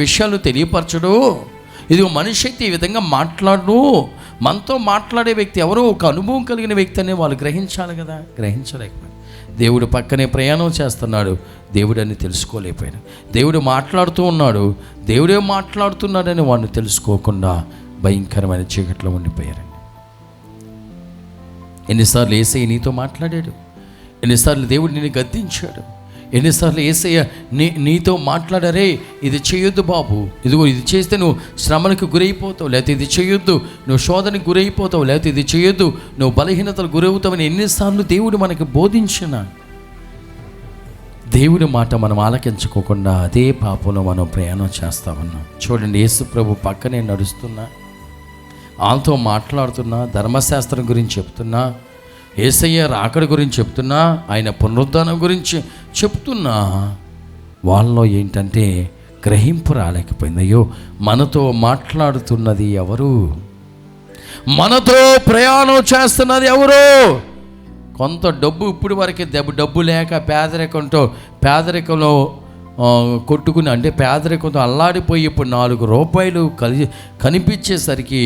విషయాలు తెలియపరచడు. ఇది మనిషి అయితే ఈ విధంగా మాట్లాడు మనతో మాట్లాడే వ్యక్తి ఎవరో ఒక అనుభవం కలిగిన వ్యక్తి అనే వాళ్ళు గ్రహించాలి కదా? గ్రహించలేకపోయారు దేవుడు పక్కనే ప్రయాణం చేస్తున్నాడు. దేవుడు అని తెలుసుకోలేకపోయాడు దేవుడు మాట్లాడుతూ ఉన్నాడు. దేవుడే మాట్లాడుతున్నాడని వాడిని తెలుసుకోకుండా భయంకరమైన చీకట్లో ఉండిపోయారండి. ఎన్నిసార్లు ఏసై నీతో మాట్లాడాడు? ఎన్నిసార్లు దేవుడు నిన్ను గద్దించాడు? ఎన్నిసార్లు ఏసయ్య నీ నీతో మాట్లాడరే ఇది చేయొద్దు బాబు. ఇదిగో ఇది చేస్తే నువ్వు శ్రమలకు గురైపోతావు లేకపోతే ఇది చేయొద్దు. నువ్వు శోధనకు గురైపోతావు లేకపోతే ఇది చేయొద్దు. నువ్వు బలహీనతలు గురవుతావని ఎన్నిసార్లు దేవుడు మనకు బోధించిన. దేవుడి మాట మనం ఆలకించుకోకుండా అదే పాపంలో మనం ప్రయాణం చేస్తా ఉన్నాం. చూడండి యేసు ప్రభు పక్కనే నడుస్తున్నా. వాళ్ళతో మాట్లాడుతున్నా ధర్మశాస్త్రం గురించి చెప్తున్నా. ఏసయ్య రాకడ గురించి చెప్తున్నా ఆయన పునరుద్ధానం గురించి చెప్తున్నా. వాళ్ళలో ఏంటంటే గ్రహింపు రాలేకపోయింది. అయ్యో మనతో మాట్లాడుతున్నది ఎవరు? మనతో ప్రయాణం చేస్తున్నది ఎవరు? కొంత డబ్బు ఇప్పుడు వరకే డబ్బు డబ్బు లేక పేదరికంతో పేదరికంలో కొట్టుకుని అంటే పేదరికంతో అల్లాడిపోయి ఇప్పుడు నాలుగు రూపాయలు కలి కనిపించేసరికి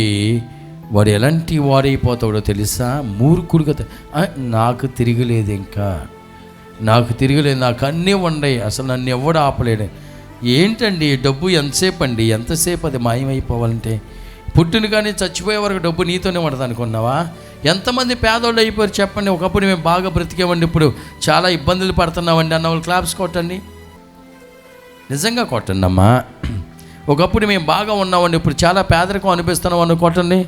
వాడు ఎలాంటి వాడైపోతాడో తెలుసా? మూర్ఖుడిగా నాకు తిరిగిలేదు ఇంకా. నాకు తిరగలేదు నాకు అన్నీ ఉండయి అసలు నన్ను ఎవడు ఆపలేడు. ఏంటండి డబ్బు ఎంతసేపు అండి ఎంతసేపు అది మాయమైపోవాలంటే? పుట్టిన కానీ చచ్చిపోయే వరకు డబ్బు నీతోనే ఉండదు అనుకున్నావా? ఎంతమంది పేదోళ్ళు అయిపోయారు చెప్పండి. ఒకప్పుడు మేము బాగా బ్రతికేవండి ఇప్పుడు చాలా ఇబ్బందులు పడుతున్నామండి అన్న వాళ్ళు క్లాప్స్ కొట్టండి. నిజంగా కొట్టండి అమ్మా ఒకప్పుడు మేము బాగా ఉన్నామండి ఇప్పుడు చాలా పేదరికం అనిపిస్తున్నాం అన్న కొట్టండి.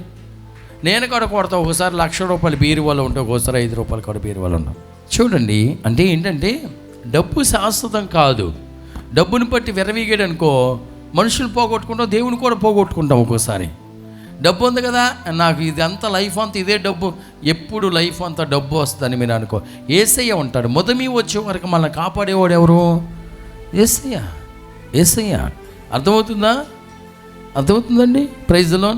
నేను కూడా కొడతా ఒకసారి లక్ష రూపాయలు బీరు వల్ల ఉంటే ఒకసారి ఐదు రూపాయలు కూడా బీరు వాళ్ళు ఉన్నాం చూడండి అంటే ఏంటంటే డబ్బు శాశ్వతం కాదు. డబ్బుని బట్టి విరవీగాడు అనుకో మనుషులు పోగొట్టుకుంటాం దేవుని కూడా పోగొట్టుకుంటాం ఒక్కోసారి డబ్బు ఉంది కదా నాకు ఇదంతా లైఫ్ అంతా ఇదే డబ్బు ఎప్పుడు లైఫ్ అంతా డబ్బు వస్తుందని మీరు అనుకో. ఏసయ్య ఉంటాడు మొదమి వచ్చే వరకు మనల్ని కాపాడేవాడు ఎవరు? ఏసయ్య. ఏసయ్య. అర్థమవుతుందా? అర్థమవుతుందండి? ప్రైజ్లో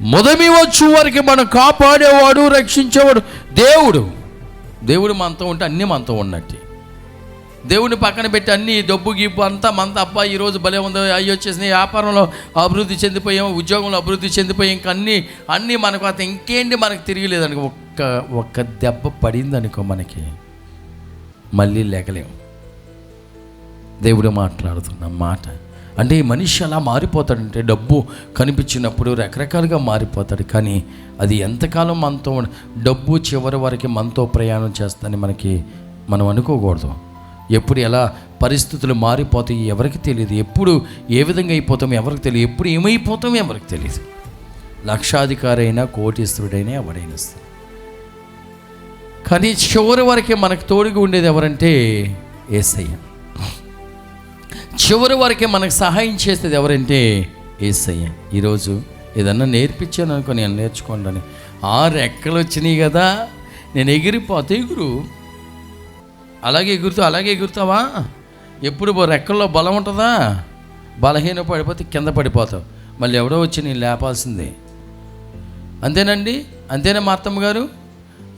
మొదమి వచ్చు వారికి మనం కాపాడేవాడు రక్షించేవాడు దేవుడు. దేవుడు మనతో ఉంటే అన్నీ మనతో ఉన్నట్టే. దేవుడిని పక్కన పెట్టి అన్ని డబ్బు గిబ్బు అంతా మంత అబ్బా ఈరోజు భలే ఉందో అయ్యి వచ్చేసినాయి. వ్యాపారంలో అభివృద్ధి చెందిపోయాం ఉద్యోగంలో అభివృద్ధి చెందిపోయాం ఇంకా అన్నీ అన్నీ మనకు అత ఇంకేంటి మనకు తిరిగిలేదనుకో ఒక్క ఒక్క దెబ్బ పడిందనుకో మనకి మళ్ళీ లేకలేము దేవుడు మాట్లాడుతున్న మాట అంటే ఈ మనిషి అలా మారిపోతాడంటే డబ్బు కనిపించినప్పుడు రకరకాలుగా మారిపోతాడు. కానీ అది ఎంతకాలం మనతో డబ్బు చివరి వరకు మనతో ప్రయాణం చేస్తుందని మనకి మనం అనుకోకూడదు. ఎప్పుడు ఎలా పరిస్థితులు మారిపోతాయి ఎవరికి తెలియదు. ఎప్పుడు ఏ విధంగా అయిపోతాం ఎవరికి తెలియదు. ఎప్పుడు ఏమైపోతాం ఎవరికి తెలియదు. లక్షాధికారి అయినా కోటీశ్వరుడైనా ఎవడైనా కానీ చివరి వరకే మనకు తోడుగా ఉండేది ఎవరంటే ఏసయ్య. చివరి వరకే మనకు సహాయం చేసేది ఎవరంటే ఏసయ్య. ఈరోజు ఏదన్నా నేర్పించాను అనుకో నేను నేర్చుకోండి ఆరు ఆ రెక్కలు వచ్చినాయి కదా నేను ఎగిరిపోతే. ఎగురు. అలాగే ఎగురుతావు అలాగే ఎగురుతావా? ఎప్పుడు రెక్కల్లో బలం ఉంటుందా? బలహీన పడిపోతే కింద పడిపోతావు. మళ్ళీ ఎవడో వచ్చి నేను లేపాల్సిందే. అంతేనండి? అంతేనా మా అత్తమ్మ గారు?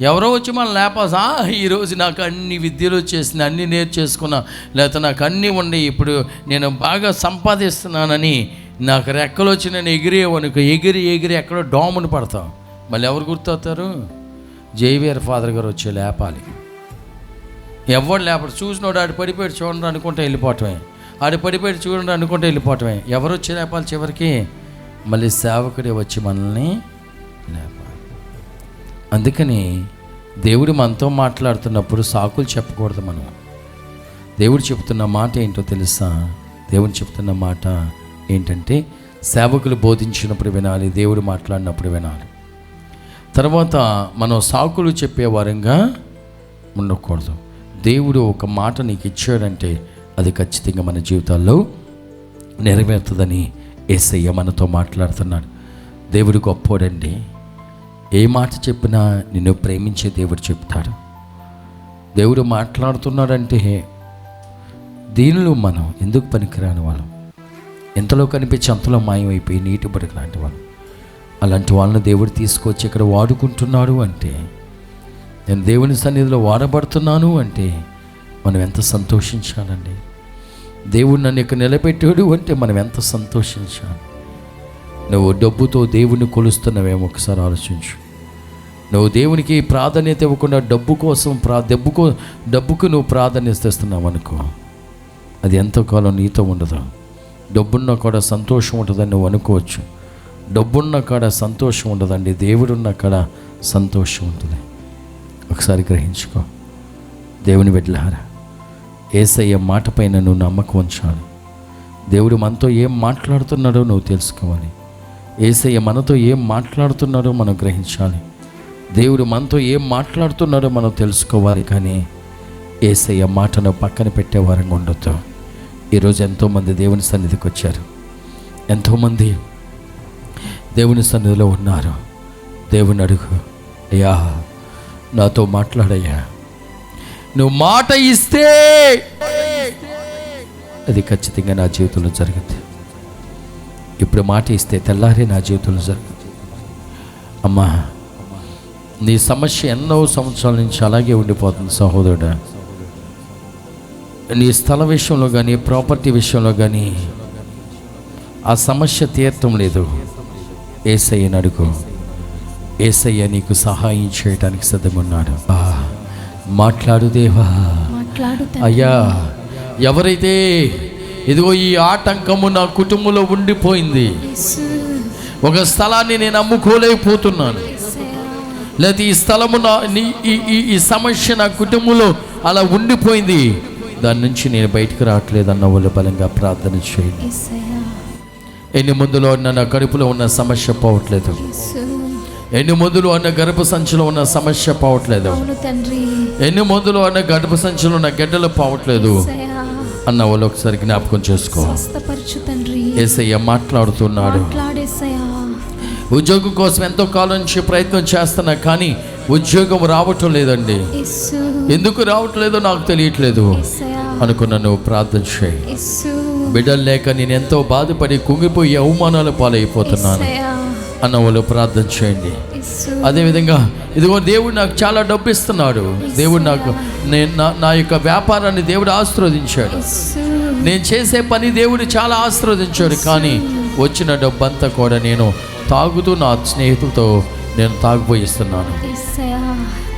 ఎవరో వచ్చి మనం లేపాసా ఈరోజు నాకు అన్ని విద్యలు వచ్చేసిన అన్ని నేర్చేసుకున్నా. లేకపోతే నాకు అన్నీ ఉన్నాయి. ఇప్పుడు నేను బాగా సంపాదిస్తున్నానని నాకు రెక్కలు వచ్చి నేను ఎగిరేవనుకో ఎగిరి ఎగిరి ఎక్కడో డోమును పడతాం. మళ్ళీ ఎవరు గుర్తవుతారు జైవీర్ ఫాదర్ గారు వచ్చి లేపాలి. ఎవడు లేపడు చూసినోడు ఆడు పడిపోయాడు చూడండి అనుకుంటే వెళ్ళిపోవటమే. ఆడు పడిపోయాడు చూడండి అనుకుంటే వెళ్ళిపోవటమే. ఎవరు వచ్చి లేపాలి చివరికి? మళ్ళీ సేవకుడే వచ్చి మనల్ని లేపాలి. అందుకని దేవుడు మనతో మాట్లాడుతున్నప్పుడు సాకులు చెప్పకూడదు మనం. దేవుడు చెప్తున్న మాట ఏంటో తెలుసా? దేవుడు చెప్తున్న మాట ఏంటంటే సేవకులు బోధించినప్పుడు వినాలి దేవుడు మాట్లాడినప్పుడు వినాలి. తర్వాత మనం సాకులు చెప్పే వారంగా ఉండకూడదు. దేవుడు ఒక మాట నీకు ఇచ్చాడంటే అది ఖచ్చితంగా మన జీవితాల్లో నెరవేరుతుందని ఏసయ్య మనతో మాట్లాడుతున్నాడు. దేవుడు గొప్పోడండి ఏ మాట చెప్పినా నిన్ను ప్రేమించే దేవుడు చెప్తాడు. దేవుడు మాట్లాడుతున్నాడంటే దీనిలో మనం ఎందుకు పనికిరాని వాళ్ళం? ఎంతలో కనిపించి అంతలో మాయమైపోయి నీటి బడికి లాంటి వాళ్ళు. అలాంటి వాళ్ళని దేవుడు తీసుకొచ్చి ఇక్కడ వాడుకుంటున్నాడు అంటే నేను దేవుని సన్నిధిలో వాడబడుతున్నాను అంటే మనం ఎంత సంతోషించాలండి? దేవుడు నన్ను ఇక్కడ నిలబెట్టాడు అంటే మనం ఎంత సంతోషించాలి? నువ్వు డబ్బుతో దేవుని కొలుస్తున్నావేమో ఒకసారి ఆలోచించు. నువ్వు దేవునికి ప్రాధాన్యత ఇవ్వకుండా డబ్బు కోసం ప్రా డబ్బుకో డబ్బుకు నువ్వు ప్రాధాన్యత ఇస్తున్నావు అనుకో. అది ఎంతో కాలం నీతో ఉండదు. డబ్బున్న కాడ సంతోషం ఉంటుందని నువ్వు అనుకోవచ్చు. డబ్బున్న కాడ సంతోషం ఉండదండి. దేవుడున్న కాడ సంతోషం ఉంటుంది. ఒకసారి గ్రహించుకో. దేవుని బిడ్డలారా ఏసయ్య మాట పైన నువ్వు నమ్మకం ఉంచాలి. దేవుడు మనతో ఏం మాట్లాడుతున్నాడో నువ్వు తెలుసుకోవాలి. ఏసయ్య మనతో ఏం మాట్లాడుతున్నారో మనం గ్రహించాలి. దేవుడు మనతో ఏం మాట్లాడుతున్నాడో మనం తెలుసుకోవాలి. కానీ ఏసయ్య మాటను పక్కన పెట్టేవారంగా ఉండొద్దు. ఈరోజు ఎంతోమంది దేవుని సన్నిధికి వచ్చారు. ఎంతోమంది దేవుని సన్నిధిలో ఉన్నారు. దేవుని అడుగు అయ్యా నాతో మాట్లాడయ్యా. నువ్వు మాట ఇస్తే అది ఖచ్చితంగా నా జీవితంలో జరుగుతుంది ఇప్పుడు మాట ఇస్తే తెల్లారే నా జీవితంలో జరుగుతుంది అమ్మా నీ సమస్య ఎన్నో సంవత్సరాల నుంచి అలాగే ఉండిపోతుంది సహోదరుడా. నీ స్థల విషయంలో కానీ ప్రాపర్టీ విషయంలో కానీ ఆ సమస్య తీరటం లేదు. ఏసయ్యని అడుగు. ఏసయ్య నీకు సహాయం చేయడానికి సిద్ధమున్నాడు. మాట్లాడు దేవా. అయ్యా ఎవరైతే ఇదిగో ఈ ఆటంకము నా కుటుంబంలో ఉండిపోయింది. ఒక స్థలాన్ని నేను అమ్ముకోలేకపోతున్నాను. లేకపోతే ఈ స్థలము నా ఈ సమస్య నా కుటుంబంలో అలా ఉండిపోయింది. దాని నుంచి నేను బయటకు రావట్లేదు అన్న వాళ్ళు బలంగా ప్రార్థన చేయండి. ఎన్ని మందులో ఉన్న నా కడుపులో ఉన్న సమస్య పోవట్లేదు. ఎన్ని మందులు అన్న గర్భ సంచిలో ఉన్న సమస్య పోవట్లేదు. ఎన్ని మందులు అన్న గర్భ సంచిలో ఉన్న గడ్డలు పోవట్లేదు. అన్న వాళ్ళు ఒకసారి జ్ఞాపకం చేసుకో. ఏసయ్య మాట్లాడుతున్నాడు. ఉద్యోగం కోసం ఎంతో కాలం నుంచి ప్రయత్నం చేస్తున్నా కానీ ఉద్యోగం రావటం లేదండి. ఎందుకు రావట్లేదో నాకు తెలియట్లేదు. అనుకున్న నువ్వు ప్రార్థన చేయి. బిడ్డలు లేక నేను ఎంతో బాధపడి కుంగిపోయి అవమానాలు పాలైపోతున్నాను. అన్న వాళ్ళు ప్రార్థన చేయండి. అదేవిధంగా ఇదిగో దేవుడు నాకు చాలా డబ్బు ఇస్తున్నాడు దేవుడు నాకు నేను నా నా యొక్క వ్యాపారాన్ని దేవుడు ఆశీర్వదించాడు. నేను చేసే పని దేవుడు చాలా ఆశీర్వదించాడు. కానీ వచ్చిన డబ్బంతా కూడా నేను తాగుతూ నా స్నేహితులతో నేను తాగుపోయిస్తున్నాను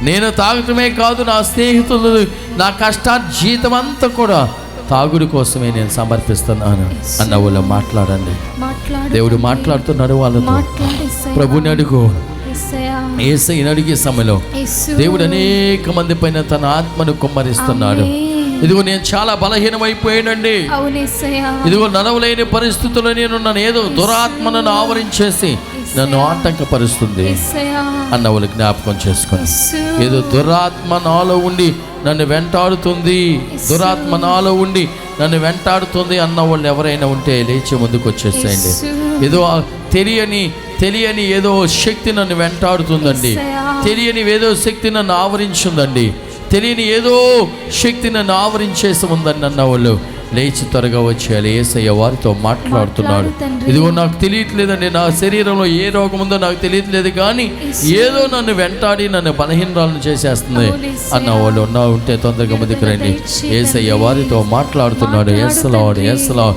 నేను తాగటమే కాదు నా స్నేహితులు నా కష్టార్జీతం అంతా కూడా తాగుడు కోసమే నేను సమర్పిస్తున్నాను. అన్న వాళ్ళు మాట్లాడండి. మాట్లాడు. దేవుడు మాట్లాడుతున్నాడు వాళ్ళతో. ప్రభుని అడుగు. ఏసైని అడిగే సమయంలో దేవుడు అనేక మంది పైన తన ఆత్మను కుమ్మరిస్తున్నాడు. ఇదిగో నేను చాలా బలహీనమైపోయానండి. ఇదిగో నడవలేని పరిస్థితుల్లో నేను నన్ను ఏదో దురాత్మను ఆవరించేసి నన్ను ఆటంకపరుస్తుంది. అన్న వాళ్ళు జ్ఞాపకం చేసుకోండి యేసు. ఏదో దురాత్మ నాలో ఉండి నన్ను వెంటాడుతుంది. దురాత్మ నాలో ఉండి నన్ను వెంటాడుతుంది అన్న వాళ్ళు ఎవరైనా ఉంటే లేచి ముందుకు వచ్చేసేయండి ఏదో తెలియని తెలియని ఏదో శక్తి నన్ను వెంటాడుతుందండి. తెలియని ఏదో శక్తి నన్ను ఆవరించిందండి. తెలియని ఏదో శక్తి నన్ను ఆవరించేసి ఉందని అన్న వాళ్ళు లేచి త్వరగా వచ్చేయాలి. ఏసయ్య వారితో మాట్లాడుతున్నాడు. ఇదిగో నాకు తెలియట్లేదండి. నా శరీరంలో ఏ రోగం ఉందో నాకు తెలియట్లేదు కానీ ఏదో నన్ను వెంటాడి నన్ను బలహీనరాలను చేసేస్తుంది. అన్న వాళ్ళు ఉన్నా ఉంటే తొందరగా ముందుకు రండి. ఏసయ్య వారితో మాట్లాడుతున్నాడు. మాట్లాడు ఎస్ లాడ్ తండ్రి. ఎస్ లా